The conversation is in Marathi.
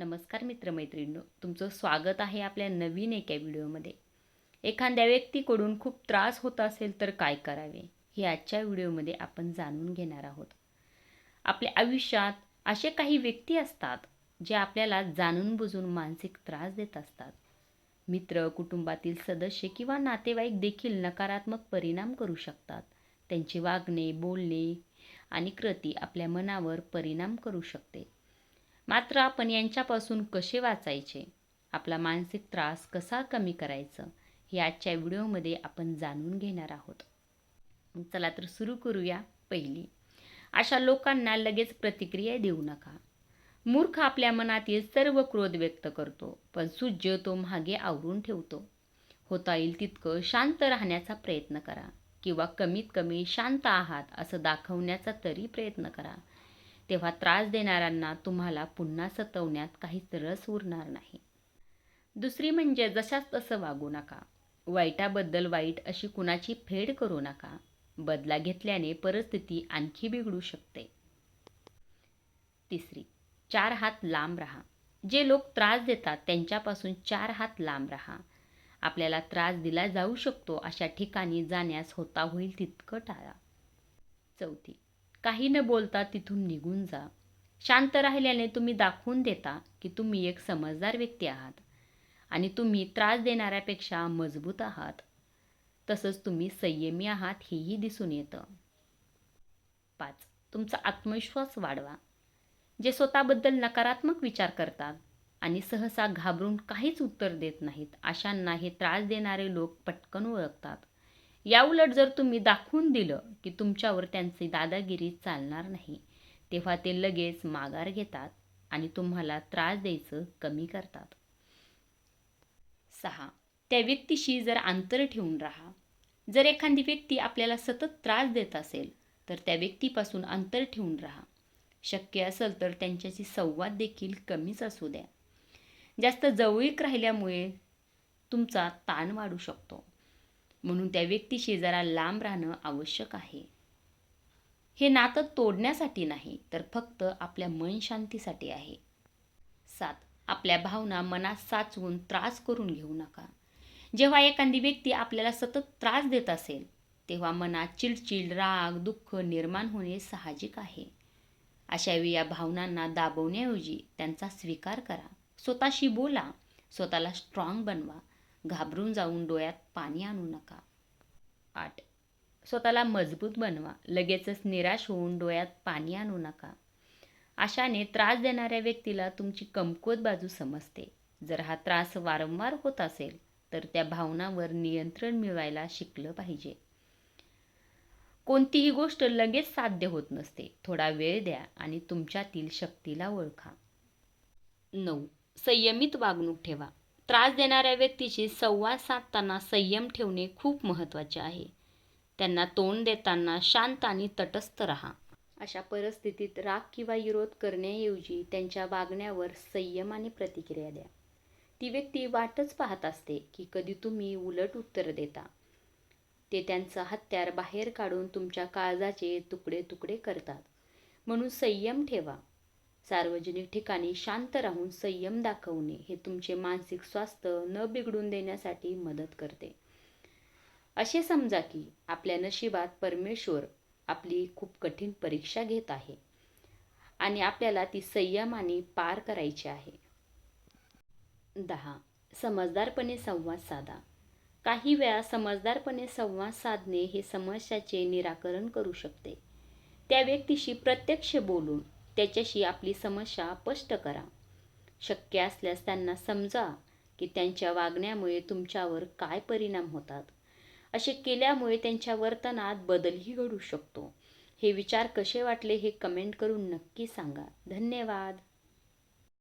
नमस्कार मित्रमैत्रिणींनो तुमचं स्वागत आहे आपल्या नवीन एका व्हिडिओमध्ये. एखाद्या व्यक्तीकडून खूप त्रास होत असेल तर काय करावे हे आजच्या व्हिडिओमध्ये आपण जाणून घेणार आहोत. आपल्या आयुष्यात असे काही व्यक्ती असतात जे आपल्याला जाणून बुजून मानसिक त्रास देत असतात. मित्र कुटुंबातील सदस्य किंवा नातेवाईक देखील नकारात्मक परिणाम करू शकतात. त्यांचे वागणे बोलणे आणि कृती आपल्या मनावर परिणाम करू शकते. मात्र आपण यांच्यापासून कसे वाचायचे? आपला मानसिक त्रास कसा कमी करायचं? हे आजच्या व्हिडिओमध्ये आपण जाणून घेणार आहोत. चला तर सुरू करूया पहिली. अशा लोकांना लगेच प्रतिक्रिया देऊ नका. मूर्ख आपल्या मनातील सर्व क्रोध व्यक्त करतो पण सुज्य तो मागे आवरून ठेवतो. होता येईल तितकं शांत राहण्याचा प्रयत्न करा किंवा कमीत कमी शांत आहात असं दाखवण्याचा तरी प्रयत्न करा. तेव्हा त्रास देणाऱ्यांना तुम्हाला पुन्हा सतवण्यात काहीच रस उरणार नाही. दुसरी म्हणजे जशाच तसं वागू नका. वाईटाबद्दल वाईट अशी कुणाची फेड करू नका. बदला घेतल्याने परिस्थिती आणखी बिघडू शकते. तिसरी चार हात लांब राहा. जे लोक त्रास देतात त्यांच्यापासून चार हात लांब राहा. आपल्याला त्रास दिला जाऊ शकतो अशा ठिकाणी जाण्यास होता होईल तितकं टाळा. चौथी काही न बोलता तिथून निघून जा. शांत राहिल्याने तुम्ही दाखवून देता की तुम्ही एक समजदार व्यक्ती आहात आणि तुम्ही त्रास देणाऱ्यापेक्षा मजबूत आहात. तसंच तुम्ही संयमी आहात हेही दिसून येतं. पाच. तुमचा आत्मविश्वास वाढवा. जे स्वतःबद्दल नकारात्मक विचार करतात आणि सहसा घाबरून काहीच उत्तर देत नाहीत अशांना हे त्रास देणारे लोक पटकन ओळखतात. याउलट जर तुम्ही दाखवून दिलं की तुमच्यावर त्यांची दादागिरी चालणार नाही तेव्हा ते लगेच माघार घेतात आणि तुम्हाला त्रास द्यायचं कमी करतात. सहा. त्या व्यक्तीशी जर अंतर ठेवून राहा. जर एखादी व्यक्ती आपल्याला सतत त्रास देत असेल तर त्या व्यक्तीपासून अंतर ठेवून राहा. शक्य असेल तर त्यांच्याशी संवाद देखील कमीच असू द्या. जास्त जवळीक राहिल्यामुळे तुमचा ताण वाढू शकतो. म्हणून त्या व्यक्तीशी जरा लांब राहणं आवश्यक आहे. हे नातं तोडण्यासाठी नाही तर फक्त आपल्या मन शांतीसाठी आहे. सात आपल्या भावना मनात साचवून त्रास करून घेऊ नका. जेव्हा एखादी व्यक्ती आपल्याला सतत त्रास देत असेल तेव्हा मनात चिडचिड राग दुःख निर्माण होणे साहजिक आहे. अशावेळी या भावनांना दाबवण्याऐवजी त्यांचा स्वीकार करा. स्वतःशी बोला स्वतःला स्ट्रॉंग बनवा. घाबरून जाऊन डोळ्यात पाणी आणू नका. आठ. स्वतःला मजबूत बनवा. लगेचच निराश होऊन डोळ्यात पाणी आणू नका. अशाने त्रास देणाऱ्या व्यक्तीला तुमची कमकुवत बाजू समजते. जर हा त्रास वारंवार होत असेल तर त्या भावनावर नियंत्रण मिळवायला शिकलं पाहिजे. कोणतीही गोष्ट लगेच साध्य होत नसते. थोडा वेळ द्या आणि तुमच्यातील शक्तीला ओळखा. नऊ. संयमित वागणूक ठेवा. त्रास देणाऱ्या व्यक्तीशी संवाद साधताना संयम ठेवणे खूप महत्त्वाचे आहे. त्यांना तोंड देताना शांत आणि तटस्थ राहा. अशा परिस्थितीत राग किंवा विरोध करण्याऐवजी त्यांच्या वागण्यावर संयम आणि प्रतिक्रिया द्या. ती व्यक्ती वाटच पाहत असते की कधी तुम्ही उलट उत्तर देता. ते त्यांचं हत्यार बाहेर काढून तुमच्या काळजाचे तुकडे तुकडे करतात. म्हणून संयम ठेवा. सार्वजनिक ठिकाणी शांत राहून संयम दाखवणे हे तुमचे मानसिक स्वास्थ्य न बिघडून देण्यासाठी मदत करते. असे समजा की आपल्या नशिबात परमेश्वर आपली खूप कठीण परीक्षा घेत आहे आणि आपल्याला ती संयमाने पार करायची आहे. दहा. समजदारपणे संवाद साधा. काही वेळा समजदारपणे संवाद साधणे हे समस्याचे निराकरण करू शकते. त्या व्यक्तीशी प्रत्यक्ष बोलून त्याच्याशी आपली समस्या स्पष्ट करा. शक्य असल्यास त्यांना समजा की त्यांच्या वागण्यामुळे तुमच्यावर काय परिणाम होतात. असे केल्यामुळे त्यांच्या वर्तनात बदलही घडू शकतो. हे विचार कसे वाटले हे कमेंट करून नक्की सांगा. धन्यवाद.